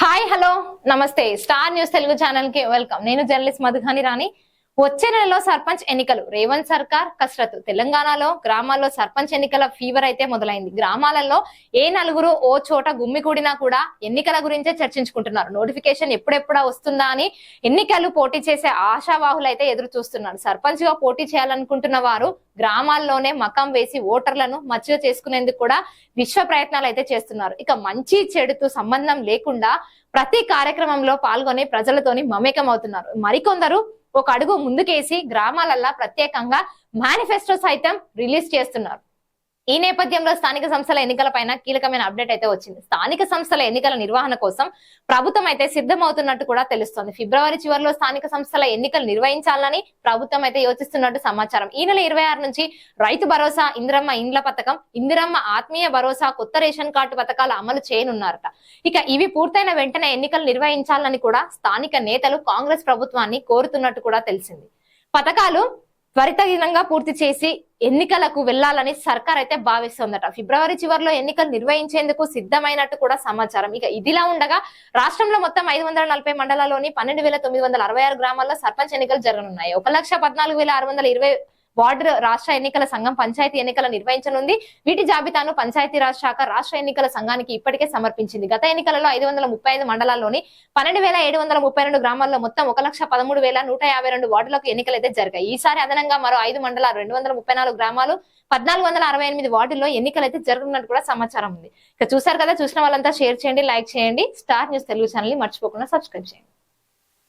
Hi hello. నమస్తే. Star news Telugu ఛానల్కి welcome. నేను జర్నలిస్ట్ మధుగాని రాణి. వచ్చే నెలలో సర్పంచ్ ఎన్నికలు. రేవంత్ సర్కార్ కసరత్తు. తెలంగాణలో గ్రామాల్లో సర్పంచ్ ఎన్నికల ఫీవర్ అయితే మొదలైంది. గ్రామాలలో ఏ నలుగురు ఓ చోట గుమ్మికూడినా కూడా ఎన్నికల గురించే చర్చించుకుంటున్నారు. నోటిఫికేషన్ ఎప్పుడెప్పుడా వస్తుందా అని ఎన్నికలు పోటీ చేసే ఆశావాహులు అయితే ఎదురు చూస్తున్నారు. సర్పంచ్గా పోటీ చేయాలనుకుంటున్న వారు గ్రామాల్లోనే మకం వేసి ఓటర్లను మచ్చిక చేసుకునేందుకు కూడా విశ్వ ప్రయత్నాలు అయితే చేస్తున్నారు. ఇక మంచి చెడుతో సంబంధం లేకుండా ప్రతి కార్యక్రమంలో పాల్గొని ప్రజలతోని మమేకం అవుతున్నారు మరికొందరు ఒక అడుగు ముందుకేసి గ్రామాలల్లా ప్రత్యేకంగా మేనిఫెస్టో సైతం రిలీజ్ చేస్తున్నారు. ఈ నేపథ్యంలో స్థానిక సంస్థల ఎన్నికల పైన కీలకమైన అప్డేట్ అయితే వచ్చింది. స్థానిక సంస్థల ఎన్నికల నిర్వహణ కోసం ప్రభుత్వం అయితే సిద్ధమవుతున్నట్టు కూడా తెలుస్తోంది. ఫిబ్రవరి చివరిలో స్థానిక సంస్థల ఎన్నికలు నిర్వహించాలని ప్రభుత్వం అయితే యోచిస్తున్నట్టు సమాచారం. ఈ నెల ఇరవై ఆరు నుంచి రైతు భరోసా ఇందిరమ్మ ఇండ్ల పథకం ఇందిరమ్మ ఆత్మీయ భరోసా కొత్త రేషన్ కార్డు పథకాలు అమలు చేయనున్నారట. ఇక ఇవి పూర్తయిన వెంటనే ఎన్నికలు నిర్వహించాలని కూడా స్థానిక నేతలు కాంగ్రెస్ ప్రభుత్వాన్ని కోరుతున్నట్టు కూడా తెలిసింది. పథకాలు త్వరితగినంగా పూర్తి చేసి ఎన్నికలకు వెళ్ళాలని సర్కార్ అయితే భావిస్తోందట. ఫిబ్రవరి చివరిలో ఎన్నికలు నిర్వహించేందుకు సిద్ధమైనట్టు కూడా సమాచారం. ఇక ఇదిలా ఉండగా రాష్ట్రంలో మొత్తం ఐదు వందల నలభై మండలాల్లోని పన్నెండు వేల తొమ్మిది వందల అరవై ఆరు గ్రామాల్లో సర్పంచ్ ఎన్నికలు జరగనున్నాయి. ఒక లక్ష పద్నాలుగు వేల ఆరు వందల ఇరవై వార్డు రాష్ట్ర ఎన్నికల సంఘం పంచాయతీ ఎన్నికలు నిర్వహించనుంది. వీటి జాబితాను పంచాయతీరాజ్ శాఖ రాష్ట్ర ఎన్నికల సంఘానికి ఇప్పటికే సమర్పించింది. గత ఎన్నికలలో ఐదు వందల ముప్పై ఐదు మండలాల్లోని పన్నెండు వేల ఏడు వందల ముప్పై రెండు గ్రామాల్లో మొత్తం ఒక లక్ష పదమూడు వేల నూట యాభై రెండు వార్డులకు ఎన్నికలైతే జరిగాయి. ఈసారి అదనంగా మరో ఐదు మండలాలు రెండు వందల ముప్పై నాలుగు గ్రామాలు పద్నాలుగు వందల అరవై ఎనిమిది వార్డుల్లో ఎన్నికలైతే జరుగుతున్నట్టు కూడా సమాచారం ఉంది. ఇక చూసారు కదా చూసిన వాళ్ళంతా షేర్ చేయండి లైక్ చేయండి. స్టార్ న్యూస్ తెలుగు ఛానల్ని మర్చిపోకుండా సబ్స్క్రైబ్ చేయండి.